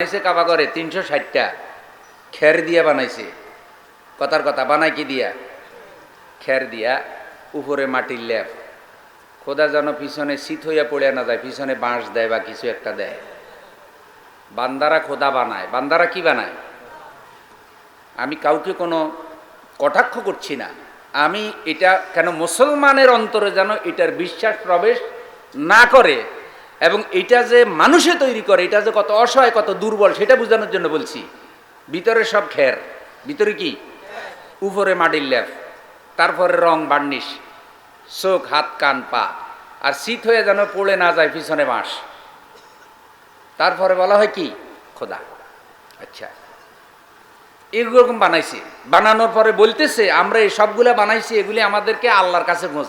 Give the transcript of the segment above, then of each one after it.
বানাইছে কাবা করে তিনশো ষাটটা। খের দিয়া বানাইছে। কথার কথা বানাই কি দিয়া? খের দিয়া উপরে মাটির ল্যাপ খোদা যেন পিছনে শীত হইয়া পড়ে না যায়, পিছনে বাঁশ দেয় বা কিছু একটা দেয়। বান্দারা খোদা বানায়। বান্দারা কি বানায়? আমি কাউকে কোনো কটাক্ষ করছি না। আমি এটা কেন মুসলমানের অন্তরে যেন এটার বিশ্বাস প্রবেশ না করে এবং এটা যে মানুষে তৈরি করে, এটা যে কত অসহায়, কত দুর্বল, সেটা বোঝানোর জন্য বলছি। ভিতরে সব খের ভিতরে কি? উপরে মাটির ল্যাপ তারপরে রং বার্নিশ, চোখ, হাত, কান, পা। আর শীত হয়ে যেন পড়ে না যায় পিছনে বাঁশ। তারপরে বলা হয় কি? খোদা। আচ্ছা। এরকম বানাইছে। বানানোর পরে বলতেছে, আমরা এই সবগুলা বানাইছি, এগুলি আমাদেরকে আল্লাহর কাছে পৌঁছ,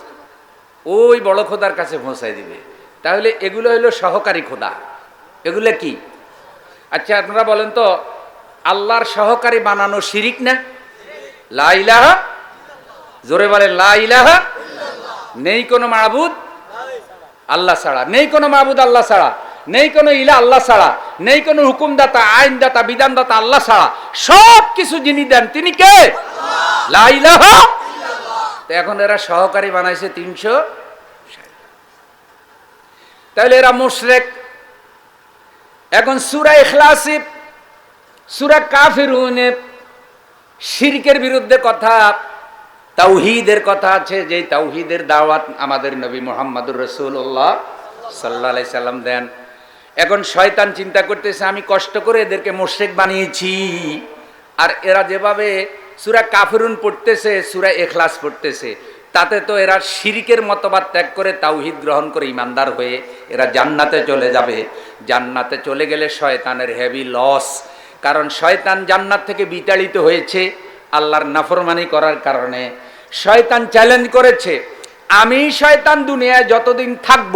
ওই বড় খোদার কাছে পৌঁছায় দিবে। তাহলে এগুলো হলো সহকারী খোদা। এগুলো কি? আচ্ছা আপনারা বলেন তো, আল্লাহর সহকারী বানানো শিরিক না? লাইলাহা জোরে বলে লাইলাহা নেই কোনো মাহবুদ আল্লাহ ছাড়া, নেই কোনো মাহবুদ আল্লাহ ছাড়া, নেই কোনো ইলা আল্লাহ ছাড়া, নেই কোনো হুকুমদাতা, আইনদাতা, বিধানদাতা আল্লাহ ছাড়া, সব কিছু যিনি দেন, তিনি কে? লাইলাহা এখন এরা সহকারী বানাইছে তিনশো তাহলে এরা মুশরেক। এখন সুরা ইখলাসি, সুরা কাফিরুনে শিরকের বিরুদ্ধে কথা, তাওহিদের কথা আছে যে তাওহিদের দাওয়াত আমাদের নবী মোহাম্মদুর রসুল্লাহ সাল্লা সাল্লাম দেন। এখন শয়তান চিন্তা করতেছে, আমি কষ্ট করে এদেরকে মোশেক বানিয়েছি। আর এরা যেভাবে সুরা কাফিরুন পড়তেছে, সুরা এখলাস পড়তেছে তাতে তো এরা শিরিকের মতবাদ ত্যাগ করে তাওহিদ গ্রহণ করে ইমানদার হয়ে এরা জান্নাতে চলে যাবে। জান্নাতে চলে গেলে শয়তানের হেভি লস কারণ শয়তান জান্নাত থেকে বিতাড়িত হয়েছে আল্লাহর নাফরমানি করার কারণে। শয়তান চ্যালেঞ্জ করেছে, আমি শয়তান দুনিয়ায় যতদিন থাকব,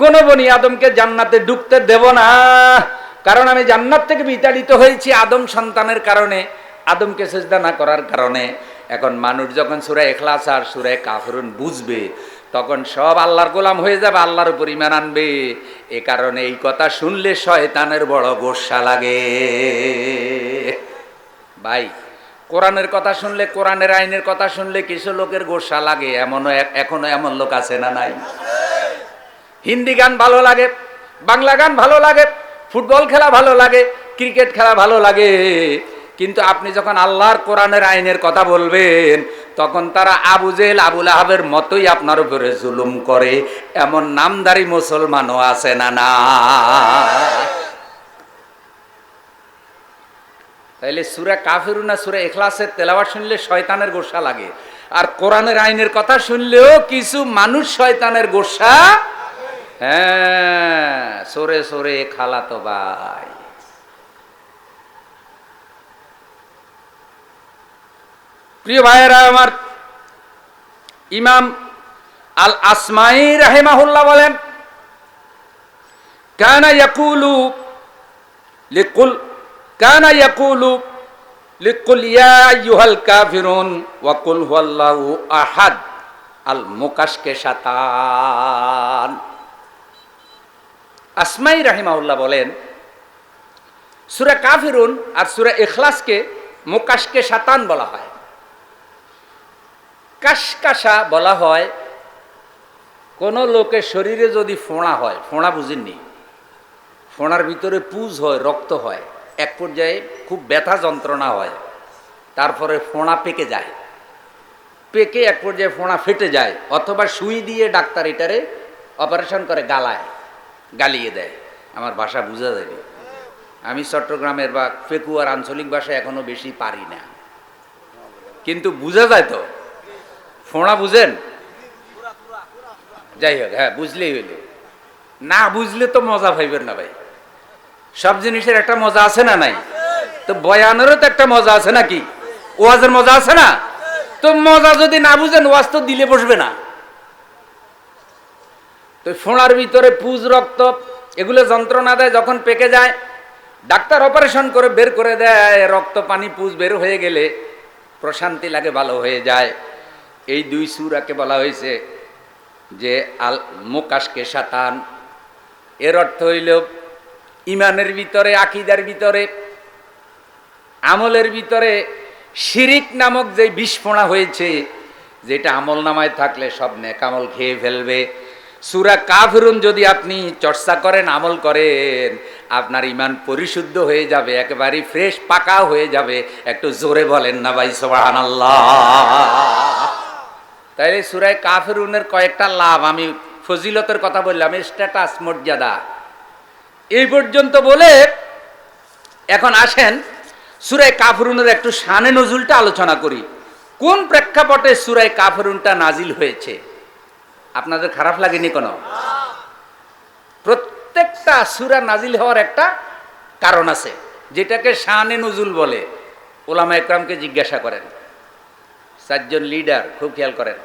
কোন বনি আদমকে জান্নাতে ঢুকতে দেব না। কারণ আমি জান্নাত থেকে বিতাড়িত হয়েছি আদম সন্তানের কারণে, আদমকে সেজদা না করার কারণে। এখন মানুষ যখন সুরে এখলাস আর সুরে কাফরুন বুঝবে, তখন সব আল্লাহর গোলাম হয়ে যাবে, আল্লাহর উপর ইমান আনবে। এ কারণে এই কথা শুনলে শয়তানের বড় গোসা লাগে। ভাই, কোরআনের কথা শুনলে কোরআনের আইনের কথা শুনলে কিছু লোকের গোসা লাগে, এমনও এখনও এমন লোক আছে না নাই? হিন্দি গান ভালো লাগে, বাংলা গান ভালো লাগে, ফুটবল খেলা ভালো লাগে, ক্রিকেট খেলা ভালো লাগে। কিন্তু আপনি যখন আল্লাহর কোরআনের আইনের কথা বলবেন, তখন তারা আবু জেল আবুল আহাবের মতোই আপনার উপরে জুলুম করে। এমন নামদারি মুসলমানও আছে না না? তাইলে সুরা কাফিরু না সুরা এখলাসের তেলাওয়াত শুনলে শয়তানের গোসা লাগে। আর কোরআনের আইনের কথা শুনলেও কিছু মানুষ শয়তানের গোসা হ্যাঁ সরে সরে খালাতো ভাই। প্রিয় ভাইয়েরা, আমার ইমাম আল আসমাই রাহেমাহুল্লাহ বলেন, কানা ইয়াকুলু লিকুল, কানা ইয়াকুলু লিকুল ইয়া আইয়ুহাল কাফিরুন ওয়া কুল হুয়াল্লাহু আহাদ আল মুকাশকে শাতান আসমাই বলেন, সুরা কাফিরুন আর সুরা ইখলাসকে মুকাশকে শাতান বলা হয়। কাশকাশা বলা হয়। কোন লোকের শরীরে যদি ফোঁড়া হয়, ফোঁড়া বুঝেননি, ফোঁড়ার ভিতরে পুজ হয়, রক্ত হয়, এক পর্যায়ে খুব ব্যথা যন্ত্রণা হয়, তারপরে ফোঁড়া পেকে যায়। পেকে এক পর্যায়ে ফোঁড়া ফেটে যায়, অথবা সুই দিয়ে ডাক্তার এটারে অপারেশন করে, গালায়, গালিয়ে দেয়। আমার ভাষা বোঝা যাবে আমি চট্টগ্রামের বা ফেকুয়ার আঞ্চলিক ভাষা এখনও বেশি পারি না। কিন্তু বোঝা যায় তো। ফোঁড়া বুঝেন? যাই হোক হ্যাঁ বুঝলেই হইল। না বুঝলে তো মজা পাইবেন না ভাই। সব জিনিসের একটা মজা আছে না নাই? তো বয়ানেরও তো একটা মজা আছে নাকি? ওয়াজের মজা আছে না? তো মজা যদি না বুঝেন, ওয়াজ তো দিলে বসবে না। তো ফোঁড়ার ভিতরে পুজ, রক্ত, এগুলো যন্ত্রণা দেয় যখন পেকে যায়, ডাক্তার অপারেশন করে বের করে দেয়, রক্ত, পানি, পুজ বের হয়ে গেলে প্রশান্তি লাগে, ভালো হয়ে যায়। এই দুই সুরাকে বলা হয়েছে যে আল মোকাশকে সাতান এর অর্থ হইল ইমানের ভিতরে, আকিদার ভিতরে, আমলের ভিতরে শিরিক নামক যে বিস্ফোড়া হয়েছে, যেটা আমল নামায় থাকলে সব নেকামল খেয়ে ফেলবে। সুরা কাফরুন যদি আপনি চর্চা করেন, আমল করেন, আপনার ইমান পরিশুদ্ধ হয়ে যাবে, একেবারে ফ্রেশ, পাকা হয়ে যাবে। একটু জোরে বলেন না ভাই সোহান তাইলে সুরায় কাফেরুনের কয়েকটা লাভ, আমি ফজিলতের কথা বললাম স্ট্যাটাস মর্যাদা। এই পর্যন্ত বলে এখন আসেন, সুরায় কাফরুনের একটু শানে নজুলটা আলোচনা করি। কোন প্রেক্ষাপটে সুরায় কাফরুনটা নাজিল হয়েছে? আপনাদের খারাপ লাগেনি কোনো? প্রত্যেকটা সুরা নাজিল হওয়ার একটা কারণ আছে, যেটাকে শানে নজুল বলে, ওলামা একরামকে জিজ্ঞাসা করেন। চারজন লিডার খুব খেয়াল করেন।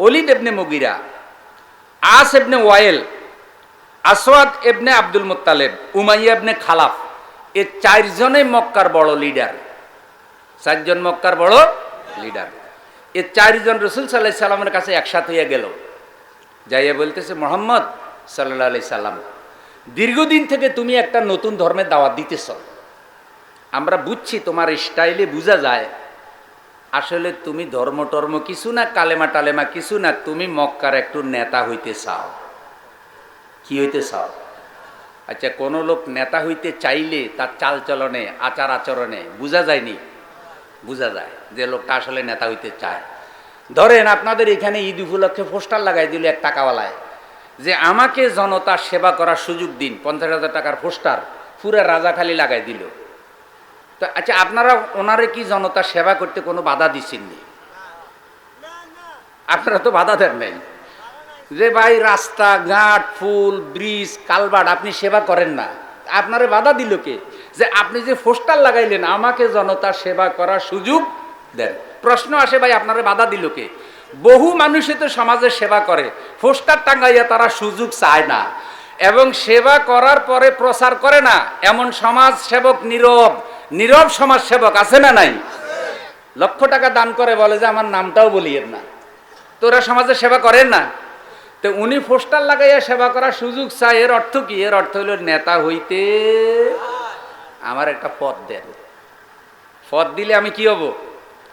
অলিদ এবনে মুগিরা, আস এবনে ওয়াইল, আসওয়াদ এবনে আব্দুল মুত্তালেব, উমাইয়া এবনে খালাফ, এ চারজনে মক্কার বড় লিডার চারজন মক্কার বড় লিডার এ চারজন রসুল সাল্লাহ সাল্লামের কাছে একসাথে হইয়া গেল। যাইয়া বলতেছে, মোহাম্মদ সাল্লাহ আলি সাল্লাম, দীর্ঘদিন থেকে তুমি একটা নতুন ধর্মের দাওয়াত দিতেছ। আমরা বুঝছি তোমার স্টাইলে বোঝা যায় আসলে তুমি ধর্ম টর্ম কিছু না, কালেমা টালেমা কিছু না, তুমি মক্কার একটু নেতা হইতে চাও। কি হইতে চাও? আচ্ছা কোনো লোক নেতা হইতে চাইলে তার চালচলনে, আচার আচরণে, বোঝা যায়নি? বোঝা যায় যে লোকটা আসলে নেতা হইতে চায়। ধরেন আপনাদের এখানে ঈদ উপলক্ষে পোস্টার লাগাই দিল এক টাকাওয়ালায়, যে আমাকে জনতার সেবা করার সুযোগ দিন, পঞ্চাশ হাজার টাকার পোস্টার, পুরা রাজাখালি লাগাই দিল। তো আচ্ছা আপনারা ওনারে কি জনতার সেবা করতে কোনো বাধা দিচ্ছেননি আপনারা তো বাধা দেন নাই। যে ভাই রাস্তা, ঘাট, ফুল, ব্রিজ, কালবাট, আপনি সেবা করেন না। আপনারে বাধা দিল কে? যে আপনি যে পোস্টার লাগাইলেন, আমাকে জনতার সেবা করার সুযোগ দেন। প্রশ্ন আসে ভাই, আপনারে বাধা দিল কে? বহু মানুষে তো সমাজের সেবা করে। পোস্টার টাঙ্গাইয়া তারা সুযোগ চায় না। এবং সেবা করার পরে প্রচার করে না। এমন সমাজ সেবক নীরব। নীরব সমাজ সেবক আছে না নাই? লক্ষ টাকা দান করে বলে যে, আমার নামটাও বলিয়েন না। তোরা সমাজে সেবা করেন না? তো উনি পোস্টার লাগাইয়া সেবা করার সুযোগ চায়। এর অর্থ কি? এর অর্থ হইল নেতা হইতে আমার একটা পদ দেন। পদ দিলে আমি কি হব?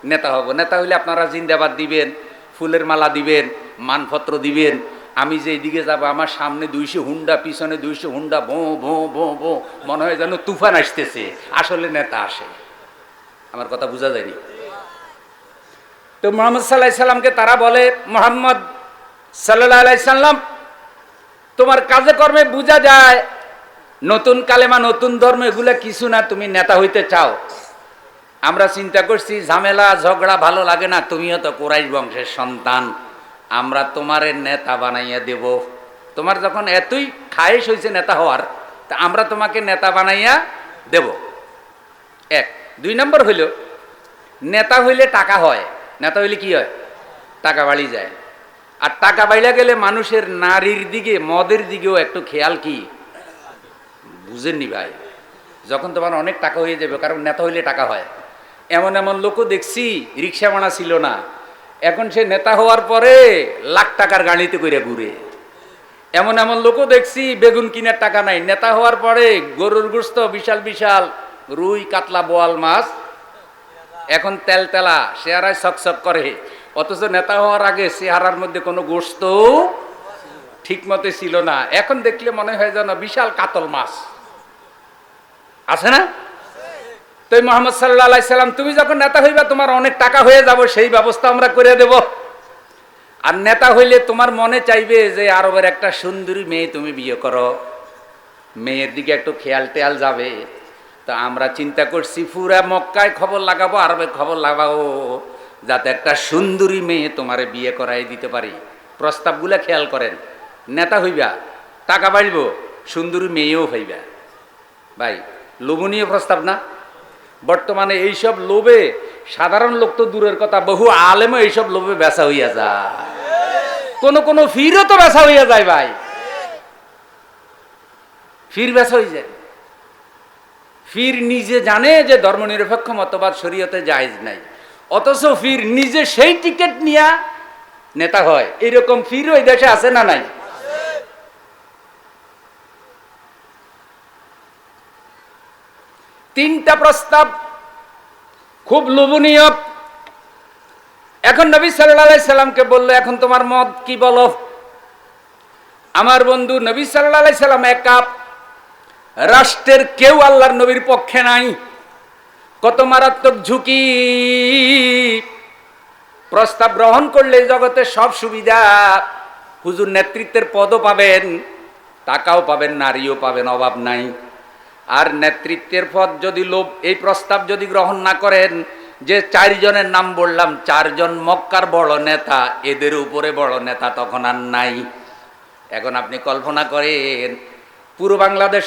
নেতা হব। নেতা হইলে আপনারা জিন্দাবাদ দিবেন, ফুলের মালা দিবেন, মানপত্র দিবেন আমি যে দিকে যাব, আমার সামনে দুইশো হুন্ডা, পিছনে দুইশো হুন্ডা ভো ভো ভো ভো মনে হয় যেন তুফান আসতেছে। আসলে নেতা আসে। আমার কথা বোঝা যায়নি। তো মোহাম্মদ সাল্লাহ সাল্লামকে তারা বলে, মোহাম্মদ সাল্লাহ আলাইসাল্লাম তোমার কাজে কর্মে বোঝা যায়, নতুন কালেমা, নতুন ধর্ম, এগুলা কিছু না, তুমি নেতা হইতে চাও। আমরা চিন্তা করছি, ঝামেলা, ঝগড়া ভালো লাগে না, তুমিও তো কোরাইশ বংশের সন্তান। আমরা তোমারে নেতা বানাইয়া দেব। তোমার যখন এতই খায়েশ হয়েছে নেতা হওয়ার, তা আমরা তোমাকে নেতা বানাইয়া দেব। এক। দুই নম্বর হইল, নেতা হইলে টাকা হয়। নেতা হইলে কি হয়? টাকা বাড়ি যায়। আর টাকা বাইলা গেলে মানুষের নারীর দিকে, মদের দিকেও একটু খেয়াল কি? বুঝেননি ভাই। যখন তোমার অনেক টাকা হয়ে যাবে, কারণ নেতা হইলে টাকা হয়। এমন এমন লোকও দেখছি রিক্সা মানা ছিল না। এখন সে নেতা হওয়ার পরে লাখ টাকার গাড়িতে করে ঘুরে। এমন এমন লোকও দেখছি, বেগুন কিনার টাকা নাই। নেতা হওয়ার পরে গরুর গোস্ত, বিশাল বিশাল রুই, কাতলা, বোয়াল, মাছ। এখন তেল তেলা, চেহারায় সকসক করে। অথচ নেতা হওয়ার আগে চেহারার মধ্যে কোনো গোস্ত ঠিক মতো ছিল না। এখন দেখলে মনে হয় যেন বিশাল কাতল মাছ। আছে না? তো মোহাম্মদ সাল্লাহ সাল্লাম, তুমি যখন নেতা হইবা, তোমার অনেক টাকা হয়ে যাব, সেই ব্যবস্থা আমরা করে দেব। আর নেতা হইলে তোমার মনে চাইবে যে, আরবের একটা সুন্দরী মেয়ে তুমি বিয়ে করো। মেয়ের দিকে একটু খেয়াল টেয়াল যাবে। তা আমরা চিন্তা করছি, পুরা মক্কায় খবর লাগাবো, আরবে খবর লাগাবো, যাতে একটা সুন্দরী মেয়ে তোমারে বিয়ে করাই দিতে পারি। প্রস্তাবগুলা খেয়াল করেন। নেতা হইবা, টাকা বাড়িব, সুন্দরী মেয়েও হইবা। ভাই, লোভনীয় প্রস্তাব না? বর্তমানে এইসব লোভে সাধারণ লোক তো দূরের কথা, বহু আলেমও এইসব লোভে বেচা হইয়া যায়। কোন কোন ফিরও তো বেচা হইয়া যায় ভাই। ফির বেচা হয়ে যায়। ফির নিজে জানে যে ধর্মনিরপেক্ষ মতবাদ শরীয়তে জায়েজ নাই। অথচ ফির নিজে সেই টিকিট নিয়া নেতা হয়। এরকম ফির ওই দেশে আছে না নাই? তিনটা প্রস্তাব খুব লোভনীয়। এখন নবী সাল্লাহ সাল্লামকে বলল, এখন তোমার মত কি বলো? আমার বন্ধু নবী সাল্লাহ সাল্লাম একা। রাষ্ট্রের কেউ আল্লাহর নবীর পক্ষে নাই। কত মারাত্মক ঝুঁকি। প্রস্তাব গ্রহণ করলে জগতে সব সুবিধা। হুজুর নেতৃত্বের পদও পাবেন, টাকাও পাবেন, নারীও পাবেন, অভাব নাই। আর নেতৃত্বের পদ যদি লোভ, এই প্রস্তাব যদি গ্রহণ না করেন, যে চারজনের নাম বললাম, চারজন মক্কার বড় নেতা, এদের উপরে বড় নেতা তখন আর নাই। এখন আপনি কল্পনা করেন পূর্ব বাংলাদেশে